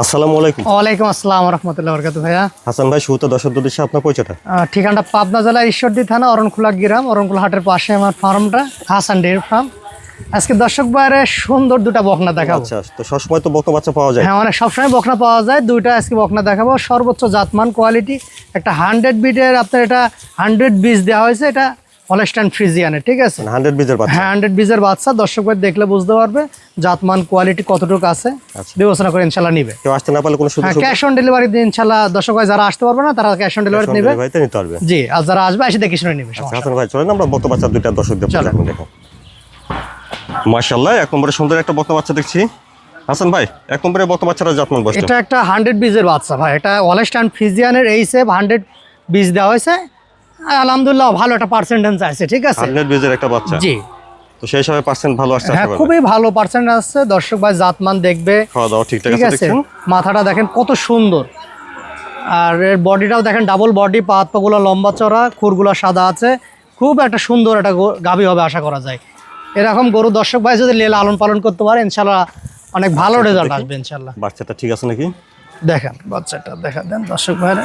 আসসালামু আলাইকুম। ওয়ালাইকুম আসসালাম রহমতুল্লাহ বরকাত ভাইয়া। হাসান ভাই শুরুতে দর্শক উদ্দেশ্যে আপনার পরিচয়টা। আহ, ঠিকানাটা পাবনা জেলার ঈশ্বরদী থানা অরণখোলা গ্রাম অরণখোলা হাটের পাশে আমার ফার্মটা হাসান ডেয়ারি ফার্ম। আজকে দর্শক বাইরে সুন্দর দুটা বকনা দেখাবো। আচ্ছা তো সবসময় তো বকনা বাচ্চা পাওয়া যায়। হ্যাঁ মানে সবসময় বকনা পাওয়া যায়। দুইটা আজকে বকনা দেখাবো। সর্বোচ্চ জাতমান কোয়ালিটি একটা হান্ড্রেড বিটের আপনার এটা হান্ড্রেড বীজ দেওয়া হয়েছে। এটা হলেস্টান ফ্রিজিয়ানের ঠিক আছে? হান্ড্রেড বিজের বাচ্চা। হ্যাঁ হান্ড্রেড বীজের বাচ্চা দর্শক ভাই দেখলে বুঝতে পারবে জাতমান কোয়ালিটি কতটুকু আছে আচ্ছা। বিবেচনা করে ইনশাল্লাহ নিবে। কেউ আসতে না পারলে কোনো সুযোগ ক্যাশ অন ডেলিভারি ইনশাল্লাহ দর্শক ভাই যারা আসতে পারবে না তারা ক্যাশ অন ডেলিভারি নেবে। নিতে পারবে। জি আর যারা আসবে এসে দেখে শুনে নিবে আচ্ছা, হাসান ভাই চলেন আমরা বক্তা বাচ্চা দুইটা দর্শক দেবো। এখন দেখো মাশাল্লাহ এক নম্বরে সুন্দর একটা বক্তা বাচ্চা দেখছি। হাসান ভাই এক নম্বরে বক্তা বাচ্চাটা যত্ন বসছে এটা একটা হান্ড্রেড বীজের বাচ্চা ভাই এটা ওয়ালেস্টান ফিজিয়ানের এই সেভ হান্ড্রেড বীজ দেওয়া হয়েছে। আলহামদুলিল্লাহ ভালো একটা পার্সেন্টেজ আছে ঠিক আছে? হান্ড্রেড বিজের একটা বাচ্চা। জি। তো সেই হিসাবে পার্সেন্ট ভালো আসছে হ্যাঁ খুবই ভালো পার্সেন্ট আছে দর্শক ভাই জাতমান দেখবে। খাওয়া দাওয়া ঠিকঠাক আছে মাথাটা দেখেন কত সুন্দর। আর এর বডিটাও দেখেন ডাবল বডি পা হাত পাগুলো লম্বা চড়া খুরগুলো সাদা আছে। খুব একটা সুন্দর একটা গাভী হবে আশা করা যায়। এরকম গরু দর্শক ভাই যদি লীলা লালন পালন করতে পারে ইনশাল্লাহ অনেক ভালো রেজাল্ট আসবে ইনশাল্লাহ বাচ্চাটা ঠিক আছে নাকি? দেখেন বাচ্চাটা দেখা দেন দর্শক ভাইরা।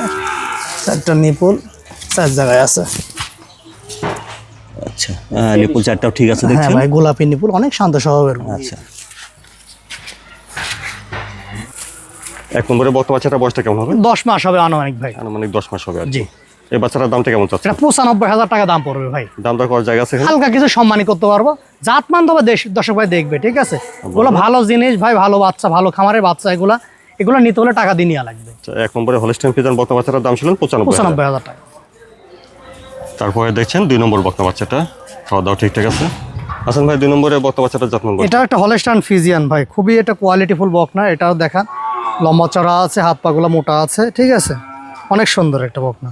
একটা নিপুল চার জায়গায় আছে। আচ্ছা নিপুল চারটাও ঠিক আছে হ্যাঁ দেখছেন? ভাই গোলাপি নিপুল অনেক শান্ত স্বভাবের আচ্ছা। এক নম্বরে বক্তা বাচ্চাটা বয়সটা কেমন হবে? দশ মাস হবে আনুমানিক ভাই। আনুমানিক দশ মাস হবে জি। এই বাচ্চাটার দামটা কেমন চাচ্ছে? এটা পঁচানব্বই হাজার টাকা দাম পড়বে ভাই। দাম দর করার জায়গা আছে হালকা কিছু সম্মানী করতে পারব। জাতমান তবে দেশ দর্শক ভাই দেখবে ঠিক আছে? এগুলো ভালো জিনিস ভাই ভালো বাচ্চা ভালো খামারের বাচ্চা এগুলা। এগুলো নিতে হলে টাকা দিয়ে নেওয়া লাগবে। আচ্ছা, এক নম্বরে হলস্টেন ফিজান বক্তা বাচ্চাটার দাম ছিল। পঁচানব্বই হাজার টাকা। তারপরে দেখছেন দুই নম্বর বক্তা বাচ্চাটা খাওয়া দাওয়া ঠিকঠাক আছে। হাসান ভাই দুই নম্বরে বক্তা বাচ্চাটার যত্ন। এটা একটা হলেস্টান ফিজিয়ান ভাই খুবই এটা কোয়ালিটিফুল বক না এটাও দেখা লম্বা চড়া আছে হাত পাগুলো মোটা আছে ঠিক আছে? অনেক সুন্দর একটা বক না।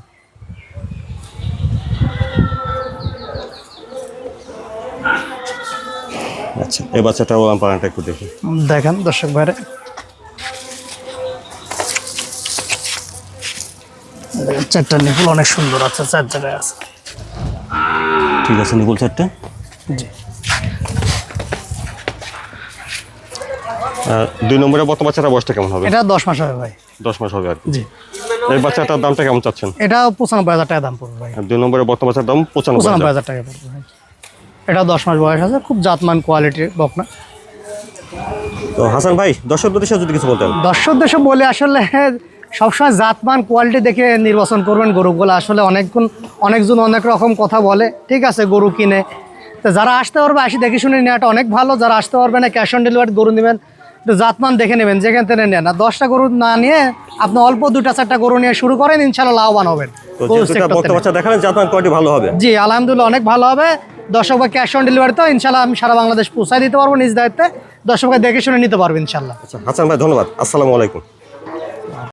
আচ্ছা এই বাচ্চাটাও পানাটা একটু দেখি। দেখেন দর্শক ভাইরে। দেখেন, চারটা নিপুল অনেক সুন্দর আছে চার জায়গায় আছে। ঠিক আছে নিপুল চারটা জি। দুই নম্বরে বক্তা বাচ্চাটার বয়সটা কেমন হবে? এটা দশ মাস হবে ভাই। দশ মাস হবে আর কি। জি। এই বাচ্চাটার দামটা কেমন চাচ্ছেন? এটা পঁচানব্বই হাজার টাকা দাম পড়বে ভাই। দুই নম্বরে বক্তা বাচ্চার দাম পঁচানব্বই পঁচানব্বই হাজার টাকা পড়বে ভাই। এটা দশ মাস বয়স আছে খুব জাতমান কোয়ালিটির বকনা। তো হাসান ভাই দর্শক উদ্দেশ্যে যদি কিছু বলতেন। দর্শক দেশে বলে আসলে সবসময় জাতমান কোয়ালিটি দেখে নির্বাচন করবেন গরুগুলো। আসলে অনেকক্ষণ অনেকজন অনেক রকম কথা বলে ঠিক আছে গরু কিনে। তো যারা আসতে পারবে আসি দেখে শুনে নেওয়াটা অনেক ভালো। যারা আসতে পারবে না ক্যাশ অন ডেলিভারি গরু নেবেন তো জাতমান দেখে নেবেন যেখান থেকে নেন। আর দশটা গরু না নিয়ে আপনি অল্প দুটা চারটা গরু নিয়ে শুরু করেন ইনশাল্লাহ লাভবান হবেন। দেখালেন কোয়ালিটি ভালো হবে? জি আলহামদুলিল্লাহ অনেক ভালো হবে। দর্শক ক্যাশ অন ডেলিভারি তো ইনশাল্লাহ আমি সারা বাংলাদেশ পৌঁছায় দিতে পারব নিজ দায়িত্বে। দর্শক ভাই দেখে শুনে নিতে পারব ইনশাল্লাহ আচ্ছা হাসান ভাই ধন্যবাদ। আসসালামু আলাইকুম।